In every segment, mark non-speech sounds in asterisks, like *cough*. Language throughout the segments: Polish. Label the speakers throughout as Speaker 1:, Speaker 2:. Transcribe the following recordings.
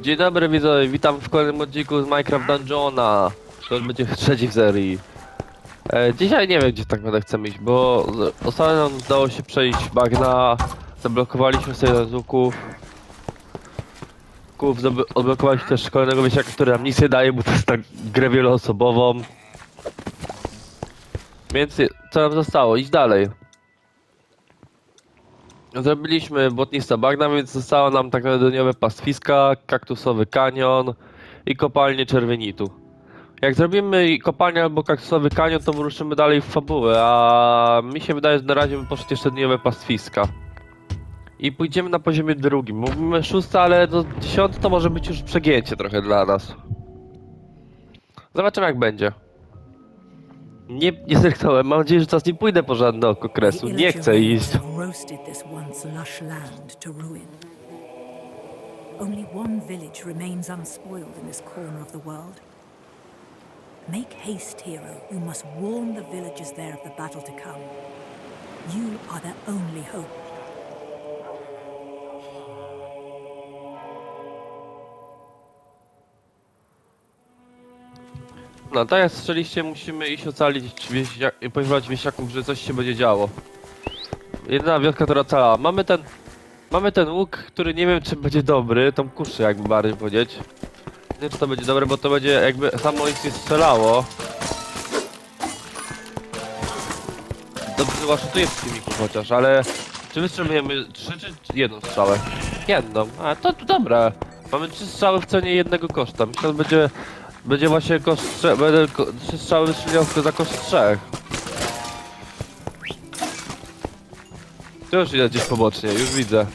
Speaker 1: Dzień dobry widzowie, witam w kolejnym odcinku z Minecraft Dungeona. To już będzie *laughs* trzeci w serii. E, dzisiaj nie wiem gdzie tak naprawdę chcemy iść, bo ostatnio nam udało się przejść bagna, zablokowaliśmy sobie. Łuków, zdoby- odblokowaliśmy też kolejnego wiesiaka, który nam nic nie daje, bo to jest tak grę wieloosobową. Więc co nam zostało? Iść dalej. Zrobiliśmy błotniste bagna, więc zostało nam tak najdoniowe pastwiska, kaktusowy kanion i kopalnię czerwienitu. Jak zrobimy kopalnię albo kaktusowy kanion, to wyruszymy dalej w fabułę, a mi się wydaje, że na razie bym poszedł jeszcze dniowe pastwiska. I pójdziemy na poziomie drugim. Mówimy szósty, ale do dziesiąty to może być już przegięcie trochę dla nas. Zobaczymy jak będzie. Nie, nie zerknąłem, mam nadzieję, że teraz nie pójdę po żadne oko kresu. Nie chcę iść.
Speaker 2: have roasted this once lush land to ruin. Only one village remains unspoiled in this corner of the world. Make haste, hero. You must warn the villagers there of the battle to come. You are their only hope.
Speaker 1: No tak jak słyszeliście, musimy iść ocalić wieśnia- i poinformować wieśniaków, że coś się będzie działo. Jedyna wioska, która ocalała. Mamy ten... Mamy ten łuk, który nie wiem czy będzie dobry, tą kuszę jakby bardziej powiedzieć. Nie wiem czy to będzie dobre, bo to będzie jakby samo nic nie strzelało. Dobrze waszutuje w filmiku chociaż, ale... Czy wystrzelujemy trzy czy jedną strzałę? Jedną. A to, to dobre. Mamy trzy strzały w cenie jednego koszta. Myślę, że będzie... Będzie właśnie koszt trzech, będę trzy strzały wystrzelił za koszt trzech. To już idę gdzieś pobocznie, już widzę.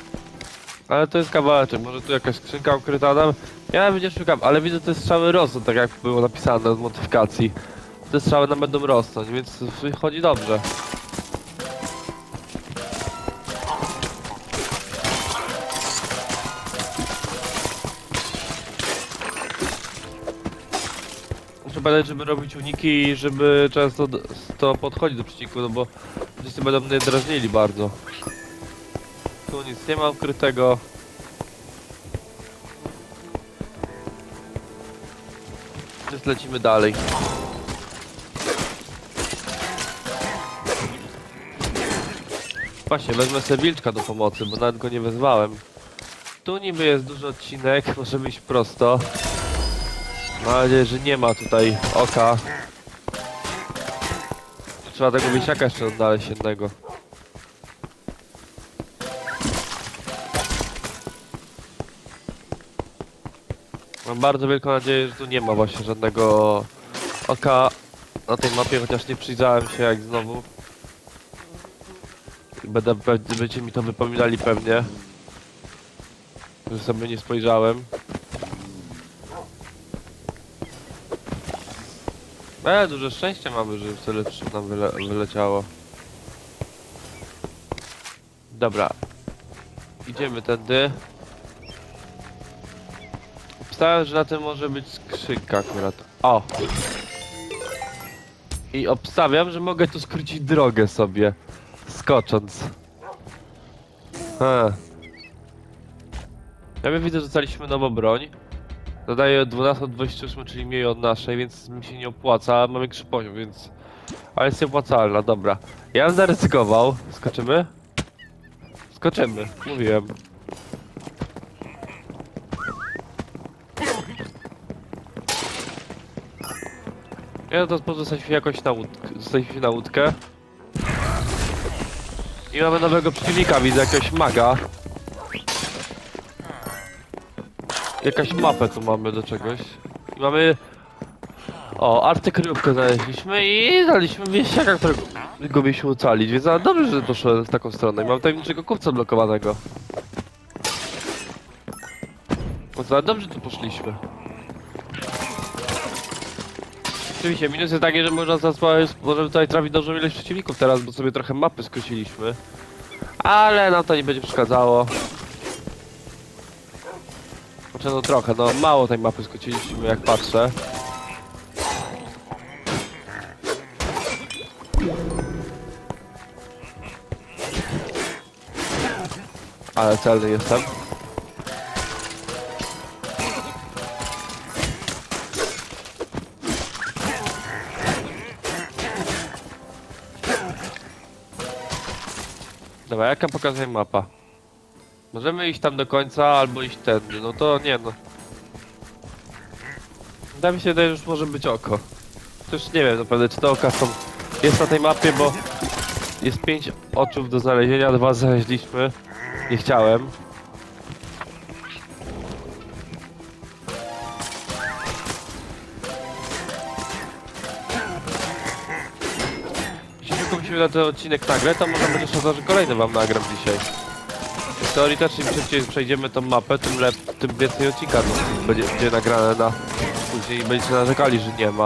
Speaker 1: Ale to jest kawałeczek, może tu jakaś skrzynka ukryta tam. Ja nie szukam, ale widzę te strzały rosną, tak jak było napisane w modyfikacji. Te strzały nam będą rosnąć, więc wychodzi dobrze. Muszę pamiętać, żeby robić uniki i żeby często to podchodzić do przeciwników, no bo wszyscy będą mnie drażnili bardzo. Tu nic nie ma ukrytego. Więc lecimy dalej. Właśnie, wezmę sobie wilczka do pomocy, bo nawet go nie wezwałem. Tu niby jest duży odcinek, *laughs* możemy iść prosto. Mam nadzieję, że nie ma tutaj oka. Trzeba tego wiesiaka jeszcze odnaleźć jednego. Mam bardzo wielką nadzieję, że tu nie ma właśnie żadnego oka na tej mapie, chociaż nie przyjrzałem się jak znowu. Będę, będziecie mi to wypominali pewnie. Że sobie nie spojrzałem. E, duże szczęście mamy, że tyle przy- nam wyle wyleciało. Dobra. Idziemy tędy. Obstawiam, że na tym może być skrzynka akurat. O! I obstawiam, że mogę tu skrócić drogę sobie. Skocząc. Ha. Ja bym widzę, że dostaliśmy nową broń. Od 12 od 28, czyli mniej od naszej, więc mi się nie opłaca, ale mam większy poziom, więc... Ale jest nieopłacalna, dobra. Ja bym zaryzykował. Skoczymy? Skoczymy, mówiłem. Ja to pozostać się jakoś na łódkę. Na łódkę. I mamy nowego przeciwnika, widzę jakiegoś maga. Jakaś mapę tu mamy do czegoś. Mamy... O, artykryjówkę znaleźliśmy i znaleźliśmy wieśniaka, którego go mieliśmy ocalić, więc a dobrze, że poszedłem w taką stronę i mam tajemniczego kupca blokowanego. No to dobrze tu poszliśmy. Oczywiście, minus jest taki, że można zasłać, możemy tutaj trafić dużą ilość przeciwników teraz, bo sobie trochę mapy skróciliśmy. Ale nam to nie będzie przeszkadzało. Czy no trochę, no mało tej mapy skróciliśmy jak patrzę. Ale celny jestem. Dobra, jaka pokazuje mapa? Możemy iść tam do końca, albo iść tędy, no to nie no. Wydaje mi się, że już może być oko. Też nie wiem naprawdę, czy te oka są... Jest na tej mapie, bo jest pięć oczów do znalezienia, dwa znaleźliśmy. Nie chciałem. Jeśli tylko musimy na ten odcinek nagrać, to może będzie szansa, że kolejny wam nagram dzisiaj. Też im szybciej przejdziemy tą mapę, tym, lep, tym więcej odcinka no, będzie, będzie nagrane na później będziecie narzekali, że nie ma.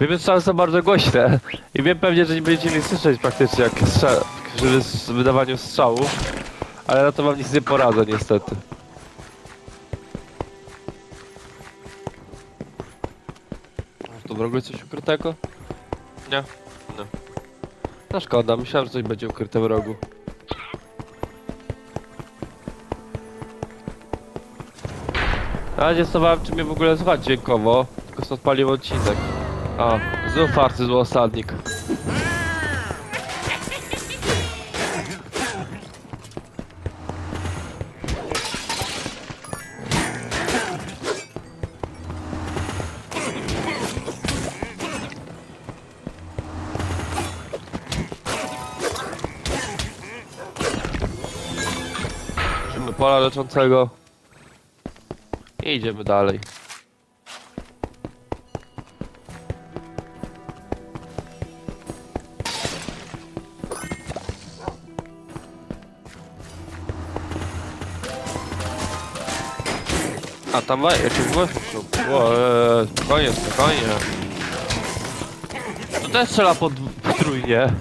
Speaker 1: Wiem, że strzały są bardzo głośne i wiem pewnie, że nie będziecie mnie słyszeć praktycznie jak z wydawaniem strzałów, ale na to wam nic nie poradzę niestety. Tu w ogóle coś ukrytego? Nie? Nie. No szkoda, myślałem, że coś będzie ukryte w rogu. Na razie stawałem, czy mnie w ogóle słuchać dźwiękowo, tylko odpalił odcinek. A, znów farcy zły pola leczącego. I idziemy dalej. A tam ma jakiś gościu. O, eee, spokojnie, spokojnie. To też strzela pod potrójnie.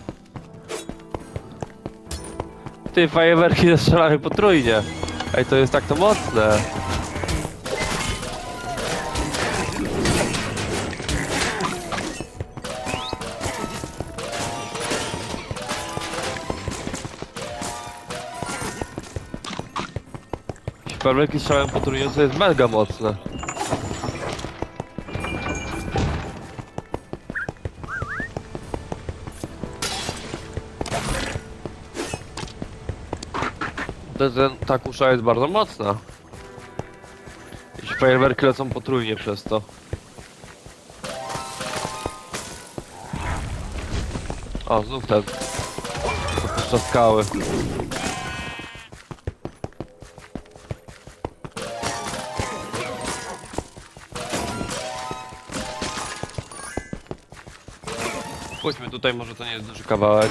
Speaker 1: Ty, fajerwerki strzelają potrójnie. Ej, to jest tak to mocne. Fajerwerki strzelają potrójnie, to jest mega mocne. To ten, ta kusza jest bardzo mocna. Jeśli fajerwerki lecą potrójnie przez to. O, znów ten. Opuszcza skały. Pójdźmy tutaj, może to nie jest duży kawałek.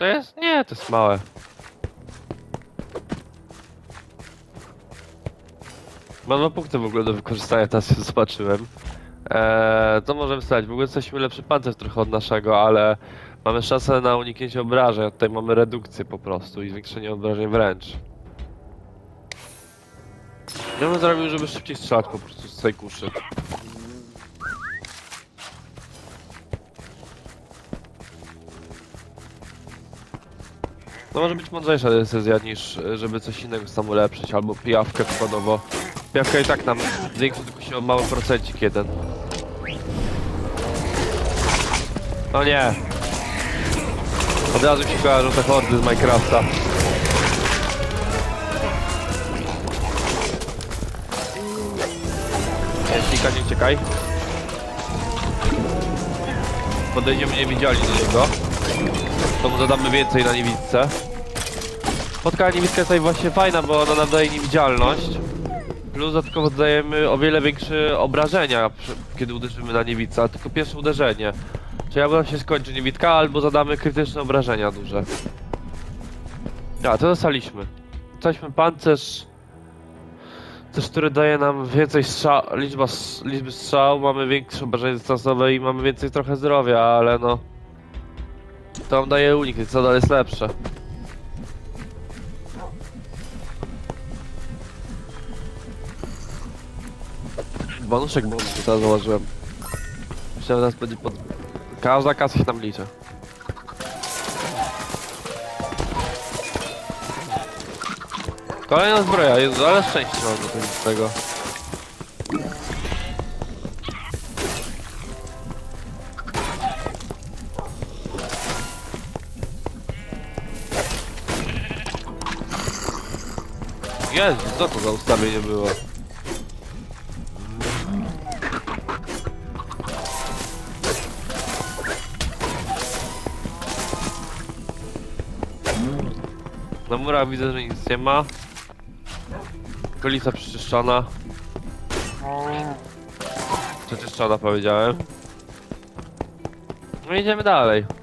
Speaker 1: To jest? Nie, to jest małe. Mam dwa punkty w ogóle do wykorzystania, teraz zobaczyłem. Eee, to możemy stać. W ogóle jesteśmy lepszy pancerz trochę od naszego, ale mamy szansę na uniknięcie obrażeń, tutaj mamy redukcję po prostu i zwiększenie obrażeń wręcz. Ja bym zrobił, żeby szybciej strzelać po prostu z tej kuszy. To może być mądrzejsza decyzja niż e, żeby coś innego sam ulepszyć, albo pijawkę przykładowo. Pijawka i tak nam zwiększy tylko się o mały procencik jeden. No nie. Od razu się kojarzą te hordy z Minecrafta. Jeśli nie uciekaj. Podejdziemy niewidzialni do niego. To mu zadamy więcej na niewidce. Spotkanie niewidka jest właśnie fajna, bo ona nam daje niewidzialność. Plus dodatkowo dodajemy o wiele większe obrażenia, kiedy uderzymy na niewidca, tylko pierwsze uderzenie. Czyli albo nam się skończy niewidka, albo zadamy krytyczne obrażenia duże. A, to dostaliśmy. Dostaliśmy pancerz, też który daje nam więcej strzał, liczba, liczby strzał, mamy większe obrażenie dystansowe i mamy więcej trochę zdrowia, ale no... To nam daje unik, co dalej jest lepsze. Bonuszek bonus, teraz zauważyłem. Myślę, że teraz będzie pod... Każda kasa się tam liczy. Kolejna zbroja, Jezu, ale szczęście mam do tego. Jezu, co to za ustawienie było? Na murach widzę, że nic nie ma. Okolica przeczyszczona. Przeczyszczona powiedziałem. No idziemy dalej.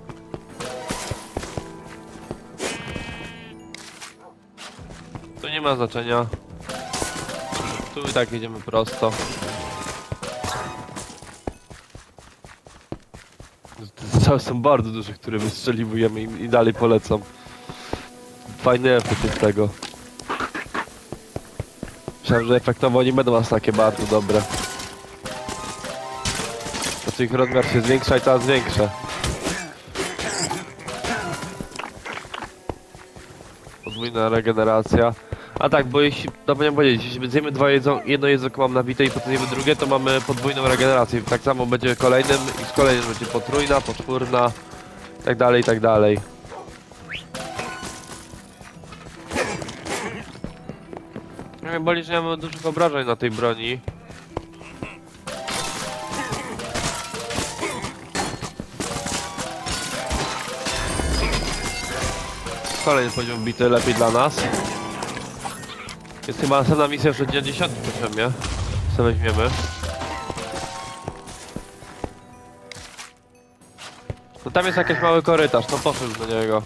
Speaker 1: Ma znaczenia. Tu i tak idziemy prosto. Są bardzo duże, które wystrzeliwujemy i, dalej polecam. Fajny efekt jest tego. Myślałem, że efektowo nie będą aż takie bardzo dobre. To ich rozmiar się zwiększa i coraz większe. Podwójna regeneracja. A tak, bo jeśli, zapomniałem powiedzieć, jeśli zjemy dwa jedzą, jedno jedzonko mam nabite i potem zjemy drugie, to mamy podwójną regenerację. Tak samo będzie kolejnym i z kolejnym będzie potrójna, poczwórna, tak dalej, i tak dalej. Mnie boli, że nie mamy dużych obrażeń na tej broni. Kolejny poziom bity, lepiej dla nas. Jest chyba następna misja już od dnia 10 poziomie. Co weźmiemy? No tam jest jakiś mały korytarz, no poszedł do niego.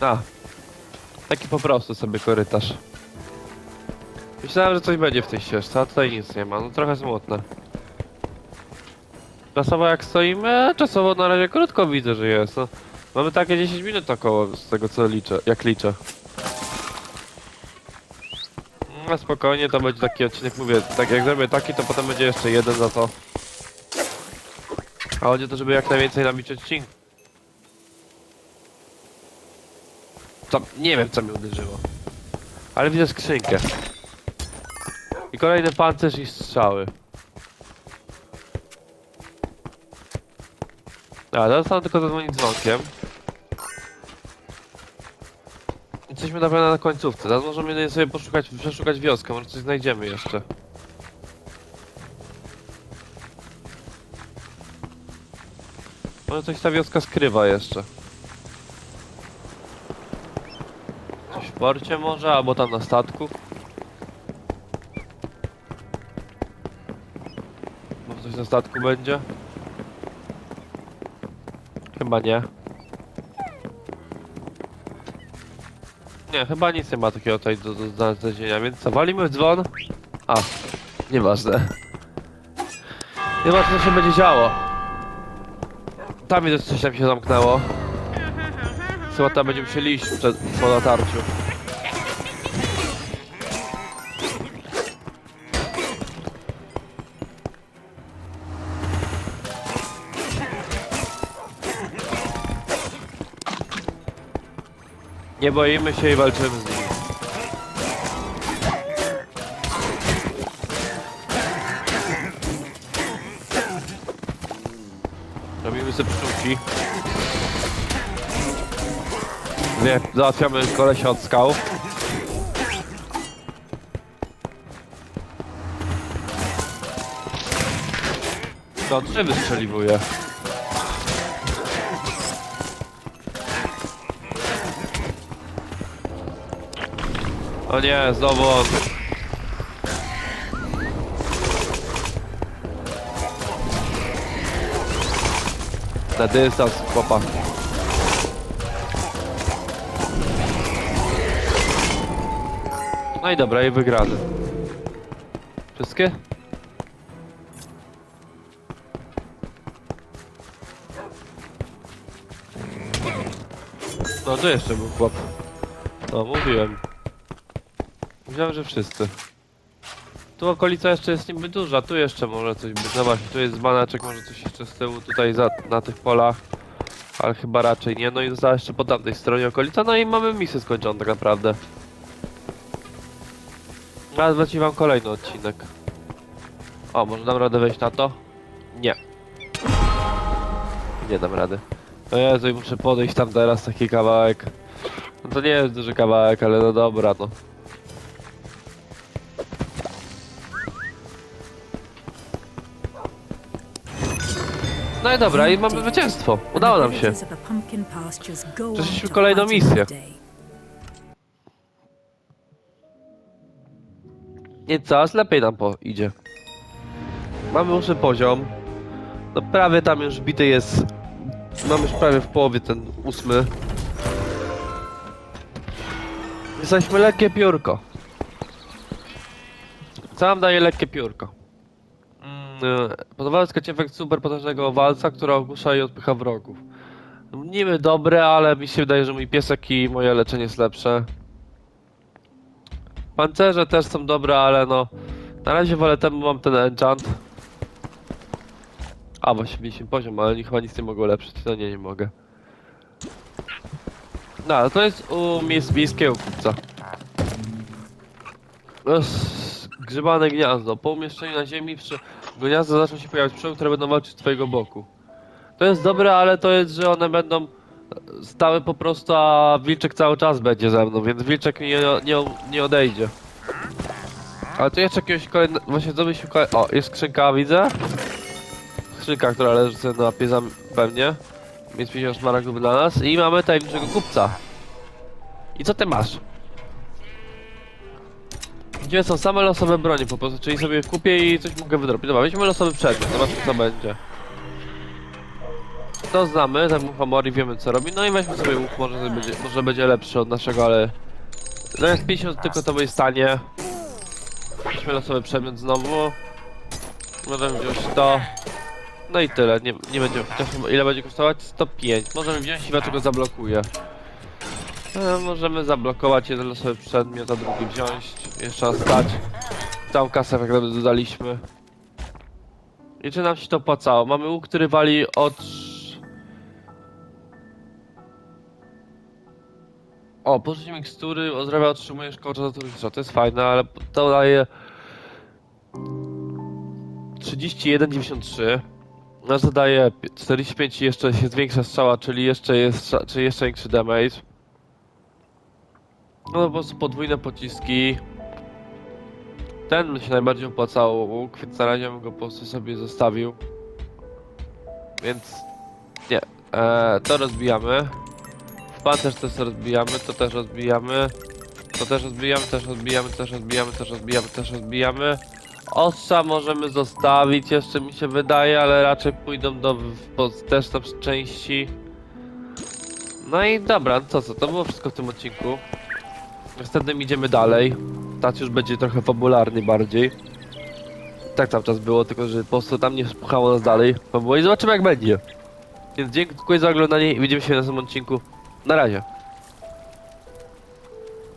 Speaker 1: A. Taki po prostu sobie korytarz. Myślałem, że coś będzie w tej ścieżce, a tutaj nic nie ma. No trochę smutne. Czasowo jak stoimy, czasowo na razie krótko widzę, że jest. No, mamy takie 10 minut około z tego co liczę, jak liczę. No spokojnie, to będzie taki odcinek, mówię, tak jak zrobię taki, to potem będzie jeszcze jeden za to. A chodzi o to, żeby jak najwięcej nabić odcinków. Co, nie wiem co mi uderzyło. Ale widzę skrzynkę. I kolejny pancerz i strzały. A, teraz tam tylko zadzwonić dzwonkiem. Jesteśmy na pewno na końcówce. Teraz możemy sobie poszukać, przeszukać wioskę, może coś znajdziemy jeszcze. Może coś ta wioska skrywa jeszcze. Coś w porcie może, albo tam na statku. Może coś na statku będzie? Chyba nie. Nie, chyba nic nie ma takiego tutaj do, do znalezienia, więc co, walimy w dzwon? A, nieważne. Nieważne co się będzie działo. Tam widzę, coś tam się zamknęło. Chyba tam będziemy musieli iść przed, po natarciu. Nie boimy się i walczymy z nimi. Robimy sobie pszczółki. Nie, załatwiamy kolesia od skał. To trzy wystrzeliwuje. O nie, znowu on. Na dystans, chłopak. No i dobra, i wygrany. Wszystkie? No, tu jeszcze był chłop. No, mówiłem. Myślałem, że wszyscy. Tu okolica jeszcze jest niby duża, tu jeszcze może coś być. Zobacz, tu jest zbanaczek, może coś jeszcze z tyłu tutaj za, na tych polach. Ale chyba raczej nie. No i została jeszcze po tamtej stronie okolica, no i mamy misję skończoną tak naprawdę. Teraz leci wam kolejny odcinek. O, może dam radę wejść na to? Nie. Nie dam rady. O Jezu, i muszę podejść tam teraz taki kawałek. No to nie jest duży kawałek, ale no dobra, no. No i dobra, i mamy zwycięstwo. Udało nam się. Przeszliśmy kolejną misję. Nie, coraz lepiej nam po idzie. Mamy ósmy poziom. No prawie tam już bity jest. Mamy już prawie w połowie ten ósmy. Jesteśmy lekkie piórko. Co nam daje lekkie piórko? Podoba skać efekt super potężnego walca, która ogłusza i odpycha wrogów. Niby dobre, ale mi się wydaje, że mój piesek i moje leczenie jest lepsze. Pancerze też są dobre, ale no... Na razie wolę temu mam ten enchant. A, właśnie 50 poziom, ale chyba nic nie mogą ulepszyć. No nie, nie mogę. No, to jest u miejskiego kupca. Grzybane gniazdo. Po umieszczeniu na ziemi przy gniazdo zaczną się pojawiać pszczoły, które będą walczyć z twojego boku. To jest dobre, ale to jest, że one będą stały po prostu, a wilczek cały czas będzie ze mną, więc wilczek nie, nie, nie odejdzie. Ale tu jeszcze jakiegoś kolejnego, właśnie kolej... O, jest skrzynka, widzę. Skrzynka, która leży sobie na mapie pewnie. Więc 50 szmaragdów dla nas i mamy tajemniczego kupca. I co ty masz? Gdzie są same losowe bronie po prostu, czyli sobie kupię i coś mogę wydrobić. Dobra, weźmy losowy przedmiot, zobaczmy co będzie. To znamy, ten Muhamori wiemy co robi, no i weźmy sobie łuk, może będzie, może będzie lepszy od naszego, ale... Zamiast 50 tylko to jest stanie. Weźmy losowy przedmiot znowu. Możemy wziąć to. No i tyle, nie, nie będzie, chociaż ile będzie kosztować? 105. Możemy wziąć i dlaczego zablokuje. E, możemy zablokować jeden losowy przedmiot, a drugi wziąć. Jeszcze raz stać. Całą kasę tak naprawdę dodaliśmy. I czy nam się to opłacało? Mamy łuk, który wali od... O, pożyć mikstury, ozdrawia otrzymujesz koło czasu turystycznego. To jest fajne, ale to daje... 31,93 Nasz zadaje 45 i jeszcze się zwiększa strzała, czyli jeszcze jest, czyli jeszcze większy damage. No po prostu podwójne pociski. Ten się najbardziej opłacał łuk, więc na razie go po prostu sobie zostawił. Więc nie, e, to rozbijamy. Pancerz też rozbijamy, to też rozbijamy. To też rozbijamy, też rozbijamy, też rozbijamy, też rozbijamy, też rozbijamy. Ostrza możemy zostawić, jeszcze mi się wydaje, ale raczej pójdą do też z części. No i dobra, no co co, to było wszystko w tym odcinku. Następnym idziemy dalej. Tak już będzie trochę fabularny bardziej. Tak cały czas było, tylko że po prostu tam nie spychało nas dalej. Fabuła i zobaczymy jak będzie. Więc dziękuję za oglądanie i widzimy się w następnym odcinku. Na razie.